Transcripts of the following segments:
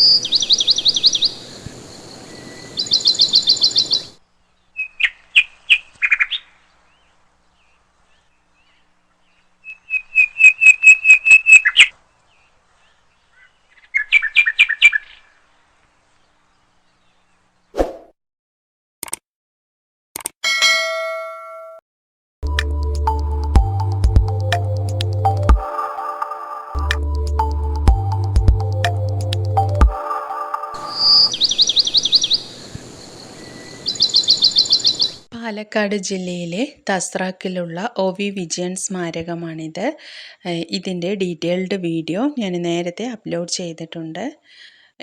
あ。പാലക്കാട് ജില്ലയിലെ തസ്രാക്കിലുള്ള O V Vijayan സ്മാരകമാണിത്. ഇതിന്റെ ഡീറ്റെയിൽഡ് വീഡിയോ ഞാൻ നേരത്തെ അപ്ലോഡ് ചെയ്തിട്ടുണ്ട്.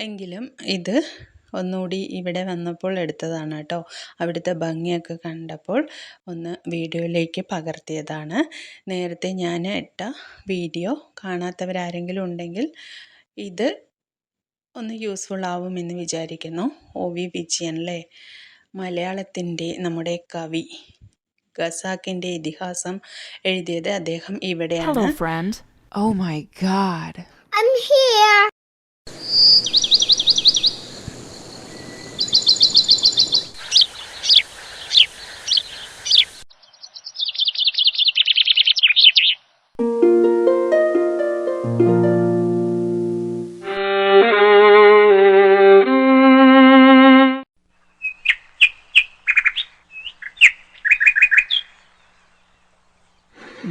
എങ്കിലും ഇത് ഒന്നുകൂടി ഇവിടെ വന്നപ്പോൾ എടുത്തതാണ് കേട്ടോ. അവിടുത്തെ ഭംഗിയൊക്കെ കണ്ടപ്പോൾ ഒന്ന് വീഡിയോയിലേക്ക് പകർത്തിയതാണ്. നേരത്തെ ഞാൻ ഇട്ട വീഡിയോ കാണാത്തവരാരെങ്കിലും ഉണ്ടെങ്കിൽ ഇത് ഒന്ന് യൂസ്ഫുൾ ആവുമെന്ന് വിചാരിക്കുന്നു. ഒ വി വിജയൻ അല്ലേ? മലയാളത്തിന്റെ നമ്മുടെ കവി ഖസാക്കിന്റെ ഇതിഹാസം എഴുതിയത് അദ്ദേഹം ഇവിടെയാണ്. Hello, friend. Oh my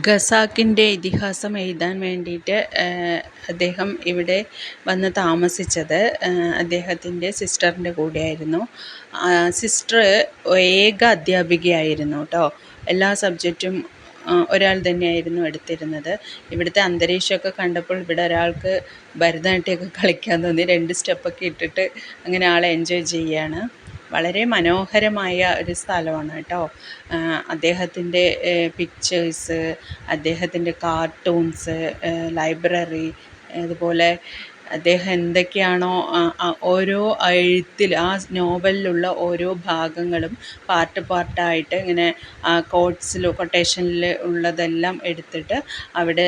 ഖസാക്കിന്റെ ഇതിഹാസം എഴുതാൻ വേണ്ടിയിട്ട് അദ്ദേഹം ഇവിടെ വന്ന് താമസിച്ചത് അദ്ദേഹത്തിന്റെ സിസ്റ്ററിന്റെ കൂടെയായിരുന്നു. സിസ്റ്റർ ഏക അധ്യാപികയായിരുന്നു കേട്ടോ. എല്ലാ സബ്ജക്റ്റും ഒരാൾ തന്നെയായിരുന്നു എടുത്തിരുന്നത്. ഇവിടുത്തെ അന്തരീക്ഷമൊക്കെ കണ്ടപ്പോൾ ഇവിടെ ഒരാൾക്ക് ഭരതനാട്യമൊക്കെ കളിക്കാൻ തോന്നി. രണ്ട് സ്റ്റെപ്പൊക്കെ ഇട്ടിട്ട് അങ്ങനെ ആളെ എൻജോയ് ചെയ്യുകയാണ്. വളരെ മനോഹരമായ ഒരു സ്ഥലമാണ് കേട്ടോ. അദ്ദേഹത്തിന്റെ പിക്ചേഴ്സ് അദ്ദേഹത്തിന്റെ കാർട്ടൂൺസ് ലൈബ്രറി അതുപോലെ അദ്ദേഹം എന്തൊക്കെയാണോ ഓരോ എഴുത്തിൽ ആ നോവലിലുള്ള ഓരോ ഭാഗങ്ങളും പാർട്ട് പാർട്ടായിട്ട് ഇങ്ങനെ കോട്ട്സിലോ കൊട്ടേഷനിൽ ഉള്ളതെല്ലാം എടുത്തിട്ട് അവിടെ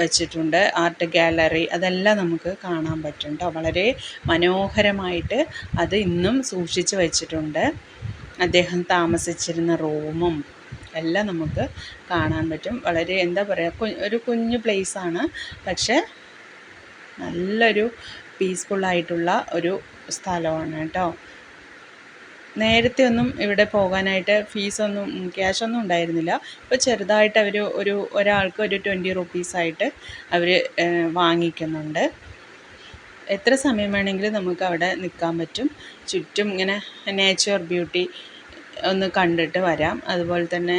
വെച്ചിട്ടുണ്ട്. ആർട്ട് ഗാലറി അതെല്ലാം നമുക്ക് കാണാൻ പറ്റും കേട്ടോ വളരെ മനോഹരമായിട്ട് അത് ഇന്നും സൂക്ഷിച്ച് വെച്ചിട്ടുണ്ട്. അദ്ദേഹം താമസിച്ചിരുന്ന റൂമും എല്ലാം നമുക്ക് കാണാൻ പറ്റും. വളരെ എന്താ പറയുക ഒരു കുഞ്ഞു പ്ലേസാണ് പക്ഷേ നല്ലൊരു പീസ്ഫുള്ളായിട്ടുള്ള ഒരു സ്ഥലമാണ് കേട്ടോ നേരത്തെ ഒന്നും ഇവിടെ പോകാനായിട്ട് ഫീസൊന്നും ക്യാഷൊന്നും ഉണ്ടായിരുന്നില്ല. അപ്പോൾ ചെറുതായിട്ട് അവർ ഒരു ഒരാൾക്ക് ഒരു ട്വന്റി റുപ്പീസായിട്ട് അവർ വാങ്ങിക്കുന്നുണ്ട്. എത്ര സമയം വേണമെങ്കിലും നമുക്ക് അവിടെ നിൽക്കാൻ പറ്റും. ചുറ്റും ഇങ്ങനെ നേച്ചർ ബ്യൂട്ടി ഒന്ന് കണ്ടിട്ട് വരാം. അതുപോലെ തന്നെ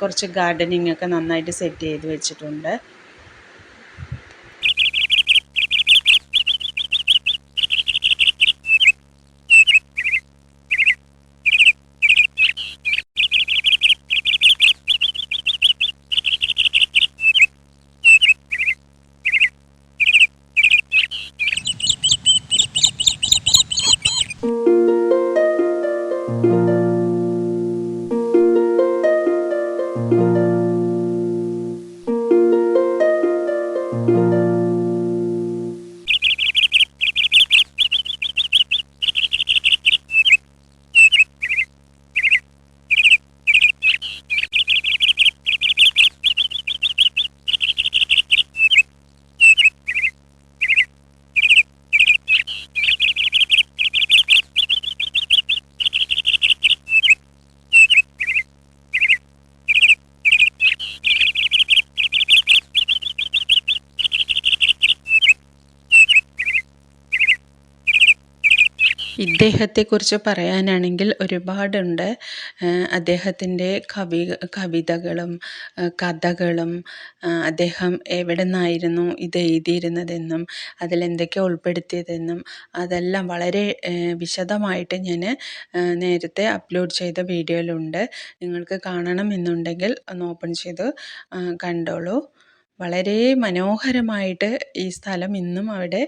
കുറച്ച് ഗാർഡനിങ് ഒക്കെ നന്നായിട്ട് സെറ്റ് ചെയ്ത് വെച്ചിട്ടുണ്ട്. ഇദ്ദേഹത്തെക്കുറിച്ച് പറയാനാണെങ്കിൽ ഒരുപാടുണ്ട്. അദ്ദേഹത്തിന്റെ കവി കവിതകളും കഥകളും അദ്ദേഹം എവിടെ നിന്നായിരുന്നു ഇത് എഴുതിയിരുന്നതെന്നും അതിലെന്തൊക്കെയാണ് ഉൾപ്പെടുത്തിയതെന്നും അതെല്ലാം വളരെ വിശദമായിട്ട് ഞാൻ നേരത്തെ അപ്ലോഡ് ചെയ്ത വീഡിയോയിലുണ്ട്. നിങ്ങൾക്ക് കാണണമെന്നുണ്ടെങ്കിൽ ഒന്ന് ഓപ്പൺ ചെയ്ത് കണ്ടോളൂ. വളരെ മനോഹരമായിട്ട് ഈ സ്ഥലം ഇന്നും അവിടെ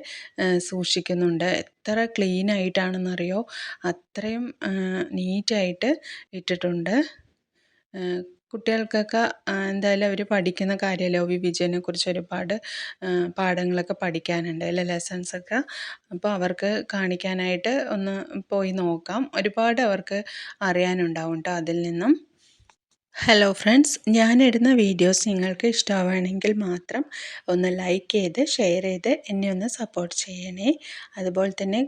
സൂക്ഷിക്കുന്നുണ്ട്. എത്ര ക്ലീൻ ആയിട്ടാണെന്നറിയോ? അത്രയും നീറ്റായിട്ട് ഇട്ടിട്ടുണ്ട്. കുട്ടികൾക്കൊക്കെ എന്തായാലും അവർ പഠിക്കുന്ന കാര്യമല്ലേ ഒ വി. വിജയനെ കുറിച്ച് ഒരുപാട് പാഠങ്ങളൊക്കെ പഠിക്കാനുണ്ട് അല്ലേ? ലെസൺസൊക്കെ അപ്പോൾ അവർക്ക് കാണിക്കാനായിട്ട് ഒന്ന് പോയി നോക്കാം. ഒരുപാട് അവർക്ക് അറിയാനുണ്ടാവും കേട്ടോ അതിൽ നിന്നും. ഹലോ ഫ്രണ്ട്സ് ഞാനിടുന്ന വീഡിയോസ് നിങ്ങൾക്ക് ഇഷ്ടമാവുകയാണെങ്കിൽ മാത്രം ഒന്ന് ലൈക്ക് ചെയ്ത് ഷെയർ ചെയ്ത് എന്നെ ഒന്ന് സപ്പോർട്ട് ചെയ്യണേ. അതുപോലെ തന്നെ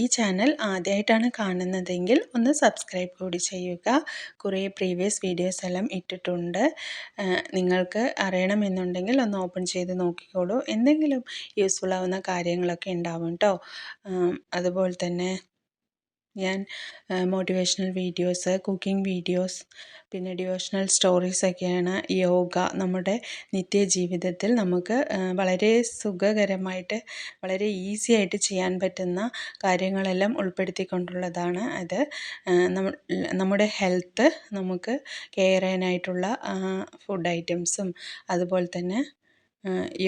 ഈ ചാനൽ ആദ്യമായിട്ടാണ് കാണുന്നതെങ്കിൽ ഒന്ന് സബ്സ്ക്രൈബ് കൂടി ചെയ്യുക. കുറേ പ്രീവിയസ് വീഡിയോസ് എല്ലാം ഇട്ടിട്ടുണ്ട്. നിങ്ങൾക്ക് അറിയണമെന്നുണ്ടെങ്കിൽ ഒന്ന് ഓപ്പൺ ചെയ്ത് നോക്കിക്കോളൂ. എന്തെങ്കിലും യൂസ്ഫുൾ ആവുന്ന കാര്യങ്ങളൊക്കെ ഉണ്ടാവും കേട്ടോ അതുപോലെ തന്നെ ഞാൻ മോട്ടിവേഷണൽ വീഡിയോസ് കുക്കിംഗ് വീഡിയോസ് പിന്നെ ഡിവോഷണൽ സ്റ്റോറീസൊക്കെയാണ് യോഗ നമ്മുടെ നിത്യജീവിതത്തിൽ നമുക്ക് വളരെ സുഖകരമായിട്ട് വളരെ ഈസി ആയിട്ട് ചെയ്യാൻ പറ്റുന്ന കാര്യങ്ങളെല്ലാം ഉൾപ്പെടുത്തിക്കൊണ്ടുള്ളതാണ് അത്. നമ്മുടെ ഹെൽത്ത് നമുക്ക് കെയർ ചെയ്യാനായിട്ടുള്ള ഫുഡ് ഐറ്റംസും അതുപോലെ തന്നെ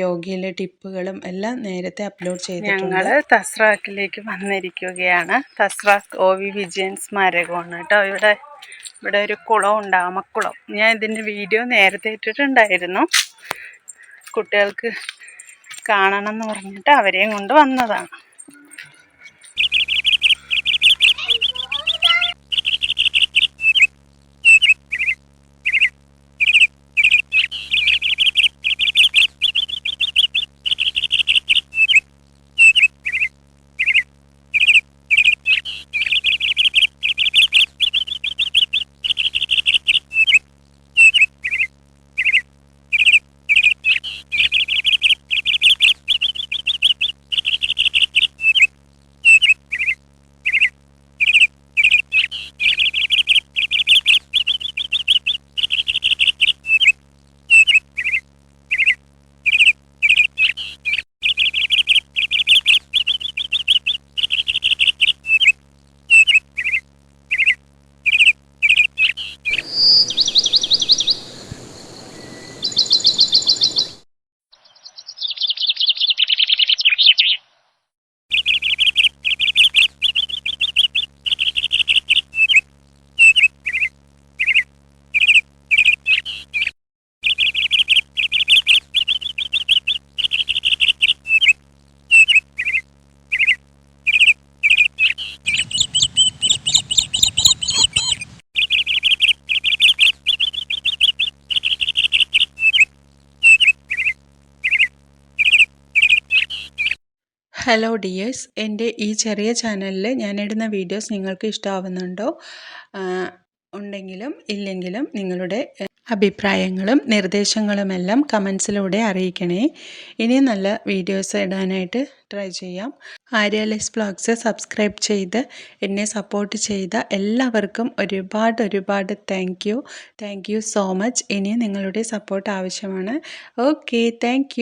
യോഗയിലെ ടിപ്പുകളും എല്ലാം നേരത്തെ അപ്ലോഡ് ചെയ്തിട്ടുണ്ട്. ഞങ്ങൾ തസ്രാക്കിലേക്ക് വന്നിരിക്കുകയാണ്. തസ്രാക്ക് ഒ വി വിജയൻ സ്മാരകമാണ് കേട്ടോ. ഇവിടെ ഇവിടെ ഒരു കുളം ഉണ്ട് ആമക്കുളം. ഞാൻ ഇതിന്റെ വീഡിയോ നേരത്തെ ഇട്ടിട്ടുണ്ടായിരുന്നു. കുട്ടികൾക്ക് കാണണം എന്ന് പറഞ്ഞിട്ട് അവരെയും കൊണ്ട് വന്നതാണ്. あ。ഹലോ ഡിയേഴ്സ് എന്റെ ഈ ചെറിയ ചാനലിൽ ഞാൻ ഇടുന്ന വീഡിയോസ് നിങ്ങൾക്ക് ഇഷ്ടമാവുന്നുണ്ടോ? ഉണ്ടെങ്കിലും ഇല്ലെങ്കിലും നിങ്ങളുടെ അഭിപ്രായങ്ങളും നിർദ്ദേശങ്ങളുമെല്ലാം കമൻസിലൂടെ അറിയിക്കണേ. ഇനിയും നല്ല വീഡിയോസ് ഇടാനായിട്ട് ട്രൈ ചെയ്യാം. ആര്യാലിസ് വ്ളോഗ്സ് സബ്സ്ക്രൈബ് ചെയ്ത് എന്നെ സപ്പോർട്ട് ചെയ്ത എല്ലാവർക്കും ഒരുപാട് ഒരുപാട് thank you thank you so much ഇനിയും നിങ്ങളുടെ സപ്പോർട്ട് ആവശ്യമാണ്. Okay thank